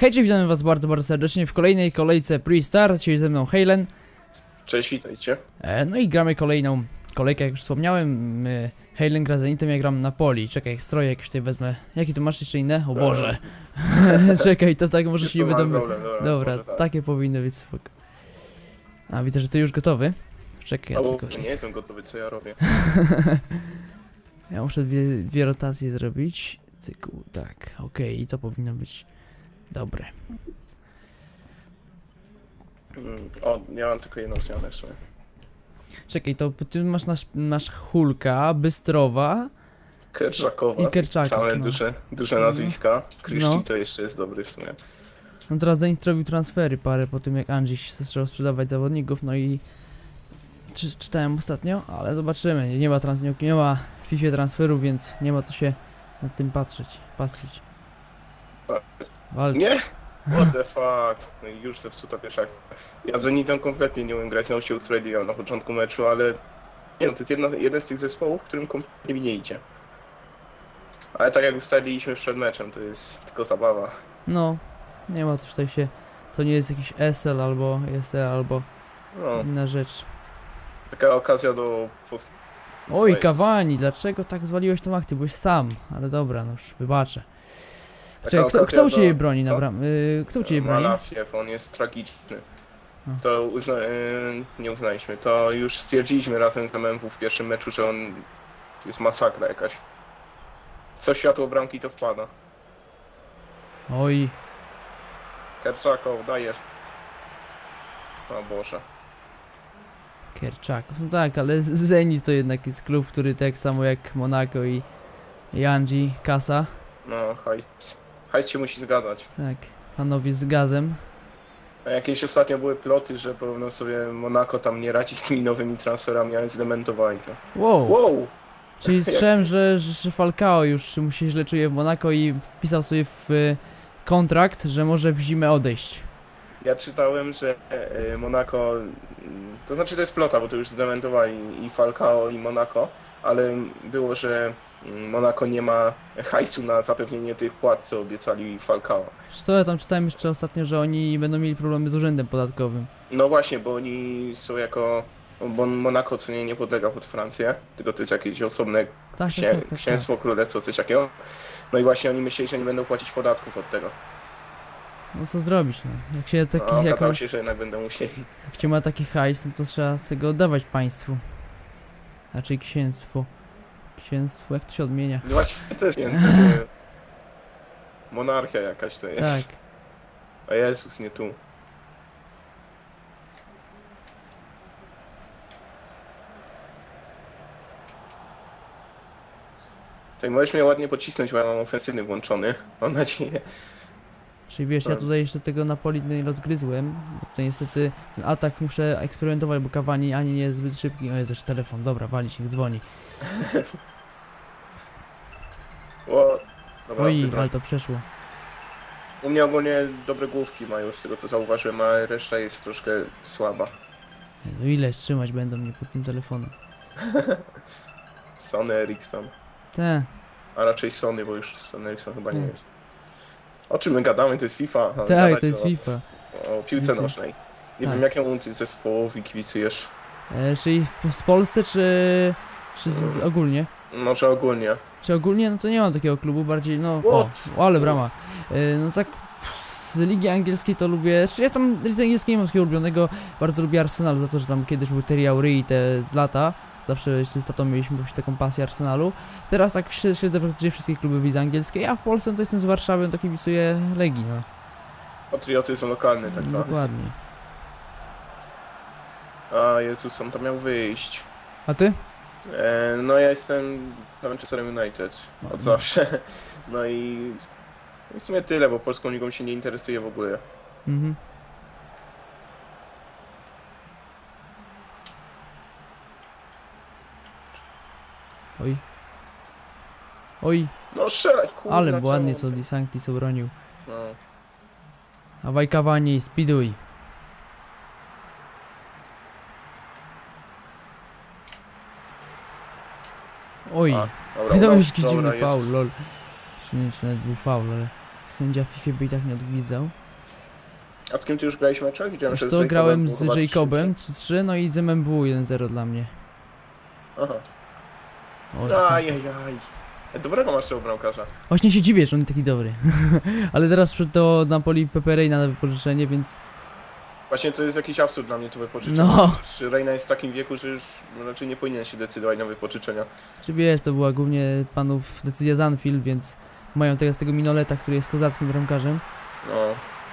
Hej, cześć, witamy was bardzo, bardzo serdecznie w kolejnej kolejce Pre-Star, dzisiaj ze mną Halen. Cześć, witajcie. E, no i gramy kolejną kolejkę, jak już wspomniałem. E, Halen gra Zenitem, ja gram na poli. Czekaj, stroje jakieś tutaj wezmę. Jakie tu masz jeszcze inne? O Boże. Czekaj, to tak może się nie będą... problem, dobra, Dobra, tak. takie powinny być spoko. A, widzę, że ty już gotowy. Czekaj, ja Albo tylko... nie jestem gotowy, co ja robię. Ja muszę dwie, dwie rotacje zrobić. Cyku, tak, okej, i to powinno być dobre. Mm, O, ja mam tylko jedną zmianę w sumie. Czekaj, to ty masz nasz, nasz Hulka, Bystrowa Kerczakowa. i Kerczaków. Same No. duże, duże nazwiska. Kryszci No. to jeszcze jest dobry w sumie. no teraz Zenit robił transfery parę po tym jak Angie się zaczął sprzedawać zawodników, no i czy, czytałem ostatnio, ale zobaczymy. Nie ma, trans, nie, nie ma w FIFA transferów, więc nie ma co się nad tym patrzeć, pastwić. Walcz. Nie? What the fuck? No i już zepsuta pierwsza akcja. Ja Zenitem kompletnie nie umiem grać, nauczył Australia na początku meczu, ale... Nie no, to jest jedna, jeden z tych zespołów, którym kompletnie mi nie idzie. Ale tak jak ustaliliśmy przed meczem, to jest tylko zabawa. No, nie ma coś tutaj się. To nie jest jakiś SL albo SL albo No, inna rzecz. taka okazja do post Oj. Kawani, dlaczego tak zwaliłeś tą akcję? Byłeś sam, ale dobra, no już wybaczę. Czekaj, kto, kto u do- ciebie broni na bram... Y, kto u ciebie broni? Malafiew, on jest tragiczny. To uzna, y, nie uznaliśmy, to już stwierdziliśmy razem z MMW w pierwszym meczu, że on jest masakra jakaś. Co światło bramki to wpada. Oj, Kerczakow, dajesz. O Boże. Kerczaków. No tak, ale Z- Zenit to jednak jest klub, który tak samo jak Monaco i, i Angie, Kasa. No, hajs. Hajs się musi zgadzać. Tak, panowie z gazem. A jakieś ostatnio były ploty, że powinno sobie Monaco tam nie radzić z tymi nowymi transferami, ale zdementowali to. Wow, Wow! czyli słyszałem, że, że, Falcao już mu się źle czuje w Monaco i wpisał sobie w y, kontrakt, że może w zimę odejść. Ja czytałem, że e, Monaco, mm, to znaczy to jest plota, bo to już zdementowali i Falcao i Monaco, ale było, że mm, Monaco nie ma hajsu na zapewnienie tych płat, co obiecali Falcao. Wiesz Co ja tam czytałem jeszcze ostatnio, że oni będą mieli problemy z urzędem podatkowym. No właśnie, bo oni są jako, bo Monaco co nie, nie podlega pod Francję, tylko to jest jakieś osobne Tak, księ, tak, tak, tak, tak. księstwo, królestwo, coś takiego. No i właśnie oni myśleli, że nie będą płacić podatków od tego. No co zrobić, no. Jak się taki, A jak, okazało się, że jednak będą musieli. jak się ma taki hajs, no to trzeba z tego oddawać państwu. Raczej księstwu. Księstwu, jak to się odmienia? No właśnie też nie wiem, to monarchia jakaś to jest. Tak. A Jezus, nie tu. Tutaj możesz mnie ładnie pocisnąć, bo ja mam ofensywny włączony. Mam nadzieję. Czyli wiesz, ja Tak. tutaj jeszcze tego Napoli nie rozgryzłem, bo tutaj niestety ten atak muszę eksperymentować, bo Cavani ani nie jest zbyt szybki. O Jezu, jeszcze telefon, dobra, walić, niech dzwoni. O, dobra, Oj, wybrałem. ale to przeszło. U mnie ogólnie dobre główki mają, z tego co zauważyłem, a reszta jest troszkę słaba. Jezu, ile trzymać będą mnie pod tym telefonem? Sony Ericsson. Te, A raczej Sony, bo już Sony Ericsson chyba nie Hmm. jest. O czym my gadamy? To jest FIFA. Tak, gadać to jest o- FIFA. O piłce Jest- nożnej. Nie tak. wiem jakiemu ty zespołowi kibicujesz. E, czyli w, z Polsce, czy, czy z, z ogólnie? Może ogólnie. Czy ogólnie, no to nie mam takiego klubu, bardziej, no, o, o ale brama. E, no tak, z Ligi Angielskiej to lubię, czy ja tam Ligi Angielskiej nie mam takiego ulubionego, bardzo lubię Arsenal za to, że tam kiedyś był Terry Aury i te lata, zawsze z tatą mieliśmy właśnie taką pasję Arsenalu. Teraz tak śledzę praktycznie wszystkie kluby w Lidze Angielskiej, a w Polsce to jestem z Warszawy, to kibicuję Legii, no, Patriotyzm lokalny, tak zwany. dokładnie. A Jezus, on to miał wyjść. A ty? E, no ja jestem Manchester United. No, Od no. zawsze. No i w sumie tyle, bo polską ligą się nie interesuje w ogóle. Mhm. Oj. Oj, No strzelać, kurwa. ale ładnie to Di Sanctis obronił. No. Dawaj Cavani, speeduj. Oj, A, dobra, i to już jakiś dziwny faul, lol. Czy nie wiem, czy nawet był faul, ale... Sędzia FIFA by i tak nie odgwizdał. A z kim ty już grałeś mecze? Widziałem, Wiesz że co, grałem z Jacobem 3-3. 3-3, no i z MMW 1-0 dla mnie. Aha. O, Ajajaj. Dobrego masz tego bramkarza. Właśnie się dziwię, że on taki dobry. Ale teraz przyszedł do Napoli Pepe Reina na wypożyczenie, więc Właśnie to jest jakiś absurd dla mnie to wypożyczenie. No. Czy Reina jest w takim wieku, że już raczej nie powinien się decydować na wypożyczenia. czy wiesz, to była głównie panów decyzja z Anfield, więc mają teraz tego Minoleta, który jest kozackim bramkarzem. No,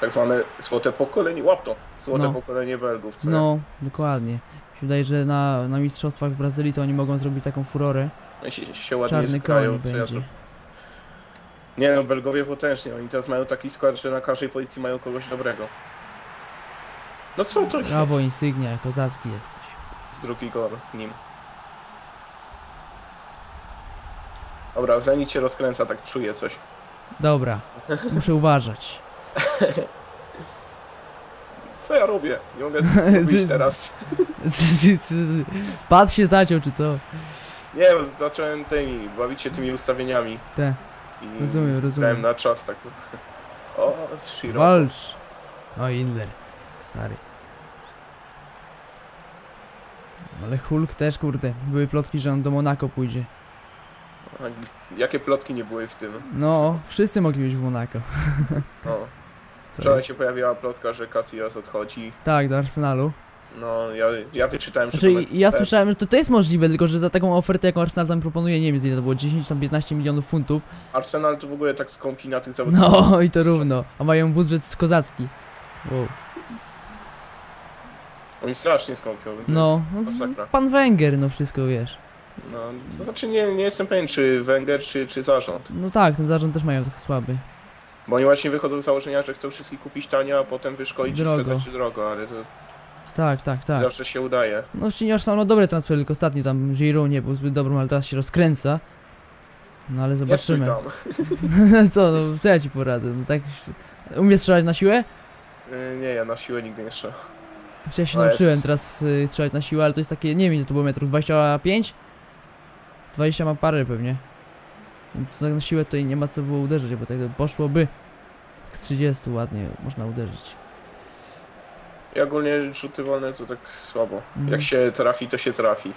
tak zwane złote pokolenie, łap to, złote No. pokolenie Belgów, co nie? No, dokładnie. Mi się wydaje, że na, na mistrzostwach w Brazylii to oni mogą zrobić taką furorę. Się, ładnie Czarny skrają, koń co ja będzie. Nie no, Belgowie potężnie, oni teraz mają taki skład, że na każdej pozycji mają kogoś dobrego. No co to Brawo, jest? Insignia, kozacki jesteś. Drugi gol nim. Dobra, Zenit się rozkręca, tak czuję coś. Dobra, muszę uważać. Co ja robię? Nie mogę zrobić teraz. Pad się zaciął, czy co? Nie, bo zacząłem tymi, bawić się tymi ustawieniami. Te, I Rozumiem, rozumiem. Dałem na czas, tak. O, Shiro. walcz. O, Indler, stary. Ale Hulk też, kurde, były plotki, że on do Monako pójdzie. A Jakie plotki nie były w tym? No, wszyscy mogli być w Monako. No. Co Wczoraj jest? się pojawiła plotka, że Casillas odchodzi. Tak, do Arsenalu. No, ja, ja wyczytałem, że Znaczy, to ja słyszałem, że to, to jest możliwe, tylko że za taką ofertę, jaką Arsenal tam proponuje, nie wiem, ile to było 10 tam 15 milionów funtów. Arsenal to w ogóle tak skąpi na tych zawodników. No i to równo. A mają budżet kozacki. Wow. Oni strasznie skąpią. to No, jest masakra. pan Węgier, no wszystko wiesz. No, to znaczy nie, nie jestem pewien, czy Wenger, czy, czy zarząd. No tak, ten zarząd też mają trochę słaby. Bo oni właśnie wychodzą z założenia, że chcą wszystkich kupić tanio, a potem wyszkolić Drogo. i sprzedać drogo, ale to Tak, tak, tak. zawsze się udaje. No czyli Arsenal ma dobre transfery, tylko ostatnio tam Giroud nie był zbyt dobrym, ale teraz się rozkręca. No ale zobaczymy. co, no co ja ci poradzę? No tak. Umiesz strzelać na siłę? Y, Nie, ja na siłę nigdy nie strzelam. Czy ja się O nauczyłem Jezus. teraz y, strzelać na siłę, ale to jest takie, nie wiem ile to było metrów, 25? 20 ma parę pewnie. Więc tak na siłę i nie ma co było uderzyć, bo tak poszłoby z 30 ładnie można uderzyć. Ja ogólnie rzuty wolne to tak słabo. Mhm. Jak się trafi, to się trafi.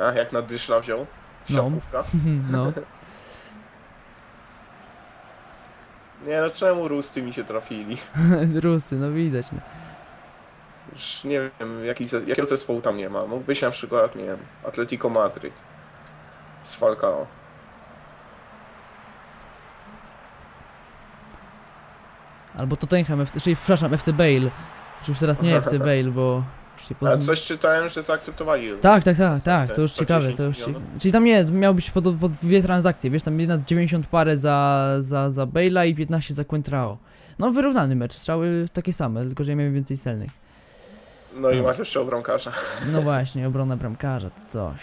A, jak na dyszla wziął. No. Siatkówka. no. Nie no, czemu rusty mi się trafili? Rusy, no widać. No. Już nie wiem, jaki, jakiego zespołu tam nie ma. Mógł być na przykład, nie wiem, Atletico Madryt. Z Falcao. Albo Tottenham, FC, czyli przepraszam, FC Bale. Czy już teraz nie FC Bale, bo... Ale coś czytałem, że zaakceptowali. Tak, tak, tak, tak, to już 110 ciekawe, to już? Czyli tam nie, miał być pod, pod dwie transakcje, wiesz, tam jedna 90 parę za, za, za Bale'a i 15 za Quentrao. No wyrównany mecz, strzały takie same, tylko że ja miałem więcej celnych. No i No. masz jeszcze obronkarza. No właśnie, obrona bramkarza, to coś.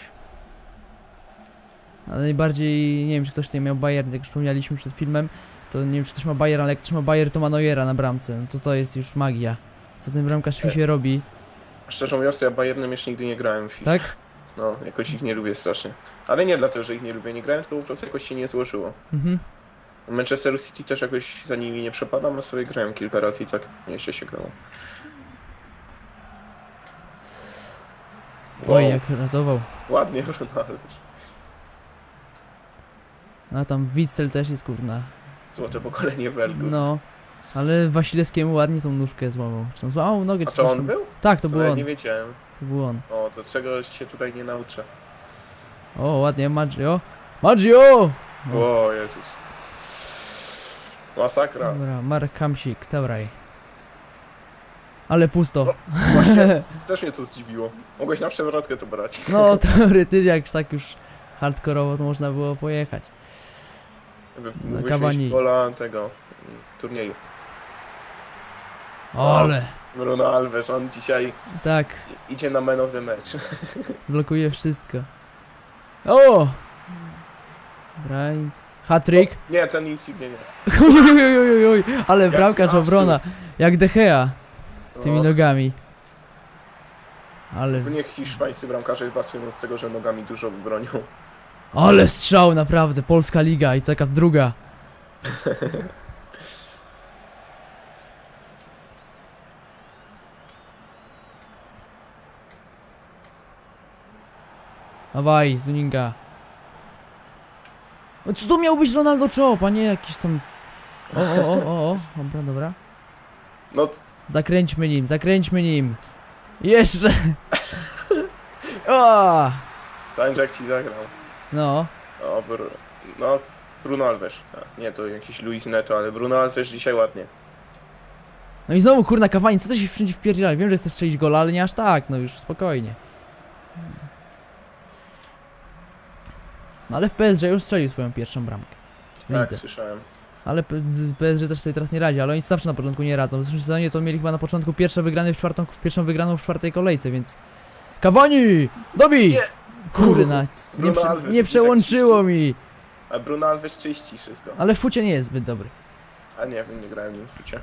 Ale najbardziej, nie wiem, czy ktoś tutaj miał Bayern, jak już wspomnieliśmy przed filmem, to nie wiem, czy ktoś ma Bayern, ale jak ktoś ma Bayern, to ma Neuera na bramce, no to to jest już magia. Co ten bramkarz w FIFA robi, Szczerze mówiąc, ja Bayernem jeszcze nigdy nie grałem w FIFA. tak? No, jakoś ich nie lubię strasznie. Ale nie dlatego, że ich nie lubię, nie grałem, tylko po prostu jakoś się nie złożyło. Mhm. Manchester City też jakoś za nimi nie przepadam, a sobie grałem kilka razy i tak nieźle się grało. Oj, jak ratował. Ładnie, Ronaldo. A tam Witzel też jest kurna. Złote pokolenie Belgów. No. Ale Wasilewskiemu ładnie tą nóżkę złamał. Czy on złamał nogę, A czy to coś on tam? był? Tak, to był ja on. nie wiedziałem. To był on. O, to czegoś się tutaj nie nauczę. O, ładnie, Maggio. Maggio! O, O, Jezus. Masakra. dobra, Mark Kamsik, dobraj. Ale pusto. Właśnie, też mnie to zdziwiło. Mogłeś na przewrotkę to brać. No, teoretycznie jak tak już hardkorowo to można było pojechać. Cavani. gola tego mm, turnieju. Ale, Bruno Alves, on dzisiaj tak, idzie na man of the match. blokuje wszystko. O! Bryant. Hattrick. Nie, ten Insigne nie. Uj, ale bramkarz obrona. Jak De Gea tymi No, nogami. Ale niech hiszpańscy bramkarze chyba słyną z tego, że nogami dużo bronią. Ale strzał, naprawdę, Polska Liga i taka druga. Dawaj, Zuninga. No co to miał być Ronaldo Chop, a nie jakiś tam... O, o, o, o, o, dobra, dobra. No, Zakręćmy nim, zakręćmy nim. Jeszcze! O! Sańczak ci zagrał. No, O, Br no, Bruno Alves. A, nie, to jakiś Luis Neto, ale Bruno Alves dzisiaj ładnie. no i znowu kurna Kawani, co to się wszędzie wpierdziela? Wiem, że chcesz strzelić gola, ale nie aż tak, no już spokojnie. No ale w PSG już strzelił swoją pierwszą bramkę. Tak, słyszałem. Ale P- z- PSG też sobie teraz nie radzi, ale oni zawsze na początku nie radzą. W zeszłym sezonie to mieli chyba na początku pierwsze wygrane w czwartą, pierwszą wygraną w czwartej kolejce, więc... Kawani! Dobij! Nie! Kurna, nie, Bruno prze, Alves nie przełączyło mi! A Bruno Alves czyści wszystko. Ale w fucie nie jest zbyt dobry. A nie wiem, nie grałem w fucie.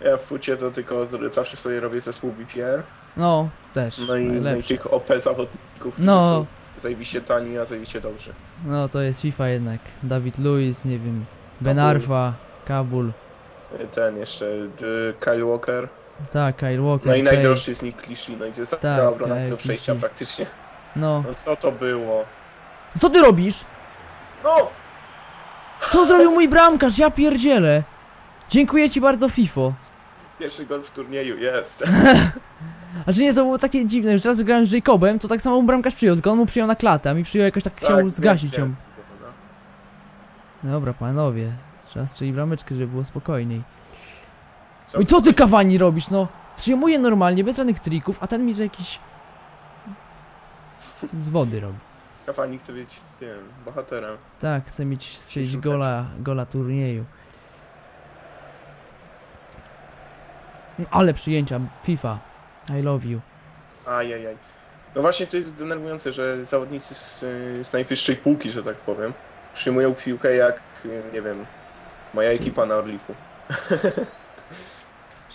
Ja w fucie to tylko z- zawsze sobie robię zespół BPR. No, też. No i, no i najlepszy. tych OP zawodników, którzy No. są zajebiście tani, a zajebiście dobrzy. No to jest FIFA jednak. Dawid Luiz, nie wiem. Ben Kabul. Arfa, Kabul. Ten jeszcze, y, Kyle Walker. Tak, Kyle Walker. No i najdroższy jest Nick Clichy, no i to jest taka Tak, obrona Kyle do przejścia Clichy. praktycznie. No. No co to było? Co ty robisz? No! Co zrobił mój bramkarz? Ja pierdzielę. Dziękuję ci bardzo, FIFO. Pierwszy gol w turnieju, jest. Znaczy nie, to było takie dziwne. Już raz grałem z Jacobem, to tak samo mu bramkarz przyjął, tylko on mu przyjął na klatę, a mi przyjął jakoś tak, chciał Tak, zgasić ją. wiem. Dobra, panowie. Trzeba strzelić brameczkę, żeby było spokojniej. No. Oj, co ty kawani robisz, no? Przyjmuję normalnie, bez żadnych trików, a ten mi że jakiś... Z wody robi. Kafani chce być tym, bohaterem. Tak, chcę mieć strzelić Szukać. gola, gola turnieju. No, ale przyjęcia, FIFA. I love you. Ajajaj. No właśnie to jest denerwujące, że zawodnicy z, y, z najwyższej półki, że tak powiem, przyjmują piłkę jak, y, nie wiem, moja ekipa na Orliku.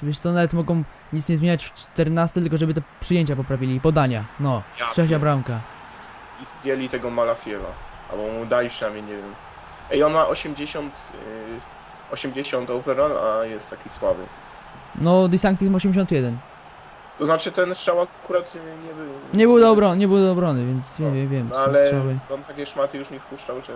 Wiesz, to nawet mogą nic nie zmieniać w 14, tylko żeby te przyjęcia poprawili. Podania, no. Ja Trzecia pier- bramka. I zdjęli tego Malafiewa. Albo mu dali przynajmniej, nie wiem. Ej, on ma 80, y, 80 overall, a jest taki słaby. No, Disanctis ma 81. To znaczy ten strzał akurat y, nie był... Nie był do obrony, nie był do obrony, więc No, wiem, wiem, wiem. No ale strzały. on takie szmaty już mi wpuszczał, że...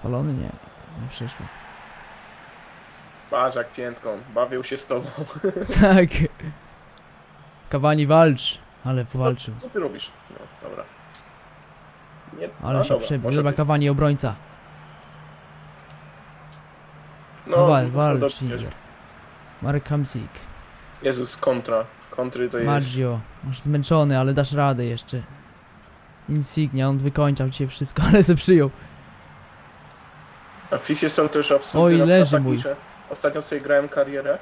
Spalony? Nie, nie przeszło. Patrz jak piętką, bawią się z tobą. tak. Kawani walcz. Ale powalczył. Co ty robisz? No, dobra. Nie, Ale no, się dobra, przebił. może Dobra, być. Kawani obrońca. No, No, wal, no, walcz, dobrze. Schindler. Marek Hamsik. Jezus, kontra. Kontry to jest... Maggio. Masz zmęczony, ale dasz radę jeszcze. Insignia, on wykończał cię wszystko, ale se przyjął. A w FIFA są też absurdy. Oj, na przykład leży taki, mój. że Ostatnio sobie grałem karierę.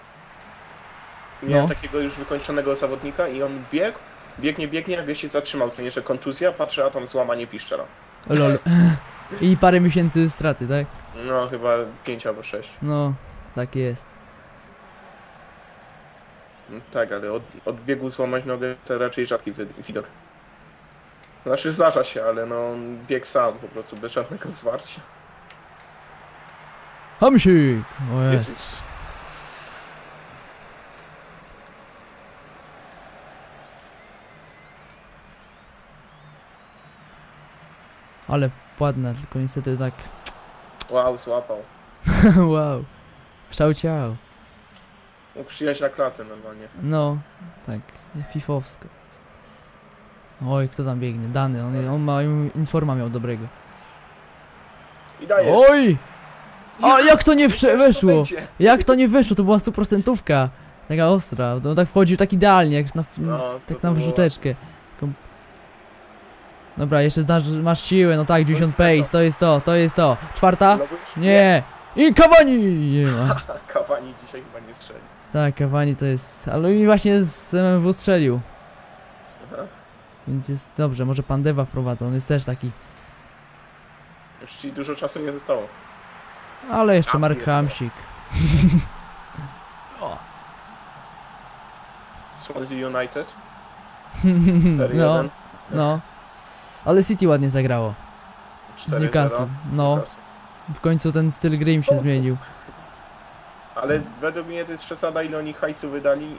I Miałem No. takiego już wykończonego zawodnika i on biegł, biegnie, biegnie, jakby się zatrzymał, co nie, że kontuzja, patrzę, a tam złamanie piszczela. Lol. I parę miesięcy straty, tak? No, chyba 5 albo 6. No, tak jest. Tak, ale od, od biegu złamać nogę to raczej rzadki wy- widok. Znaczy zdarza się, ale no bieg sam po prostu, bez żadnego zwarcia. Hamsik! O jest. Jezus. Ale ładna, tylko niestety tak... Wow, złapał. wow. Kształciał. Mógł przyjechać na klatę normalnie. No, tak, fifowsko. Oj, kto tam biegnie? Dany, on, on ma, informa miał dobrego. I dajesz. Oj! A jak to nie prze- weszło? będzie. Jak to nie weszło? To była stuprocentówka. Taka ostra. On tak wchodził tak idealnie, jak na, No, to tak na było- wrzuteczkę. Kom- Dobra, jeszcze znasz, masz siłę, no tak, 90 pace, to jest to, to jest to. Czwarta? Logujesz? Nie! I Cavani! Nie ma. Kawani dzisiaj chyba nie strzeli. Tak, Cavani to jest... Ale mi właśnie z MMW strzelił. Aha. Więc jest dobrze, może Pandewa wprowadza, on jest też taki. Już ci dużo czasu nie zostało. Ale jeszcze Mark. Hamsik. Swansea United. no, 4-1. no. Ale City ładnie zagrało. Z 4-0. Newcastle. No, Newcastle. w końcu ten styl gry im się zmienił. Ale według mnie to jest przesada, ile oni hajsu wydali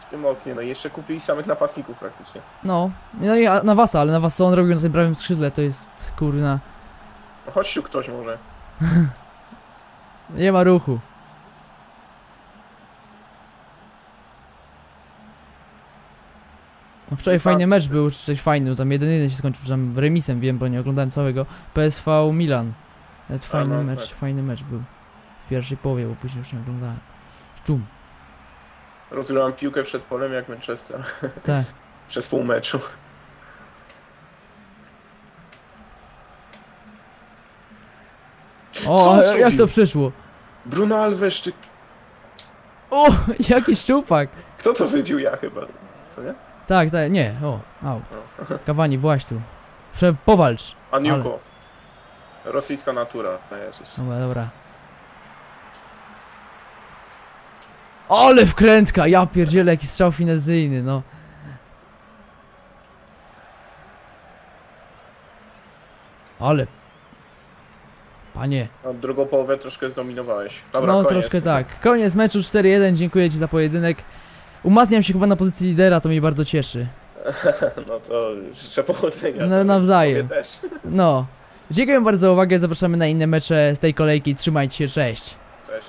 w tym oknie. No i jeszcze kupili samych napastników praktycznie. No, no i a- na Wasa, ale na Was co on robił na tym prawym skrzydle, to jest kurna. No chodź tu ktoś może. Nie ma ruchu. No wczoraj fajny mecz był, czy coś fajny, tam jeden jeden się skończył, czy tam remisem wiem, bo nie oglądałem całego. PSV Milan. Nawet A, fajny no, mecz, tak. fajny mecz był. W pierwszej połowie, bo później już nie oglądałem. Szczum, Rozgrywam piłkę przed polem jak Manchester. tak. Przez pół meczu. Co on a jak zrobił? to przyszło? Bruno Alves, czy... O, jaki szczupak! Kto to wybił? Ja chyba. Co nie? Tak, tak, nie, o, au. Kawani, właź tu. Prze powalcz. Aniuko. Rosyjska natura. No Jezus. Dobra, dobra. Ale wkrętka! Ja pierdzielę, jaki strzał finezyjny, no. Ale... Panie, A drugą połowę troszkę zdominowałeś. Dobra, no koniec. troszkę tak. Koniec meczu 4-1, dziękuję Ci za pojedynek. Umacniam się chyba na pozycji lidera, to mnie bardzo cieszy. No to życzę powodzenia. No, nawzajem. Sobie też. No. Dziękuję bardzo za uwagę, zapraszamy na inne mecze z tej kolejki, trzymajcie się, cześć. Cześć.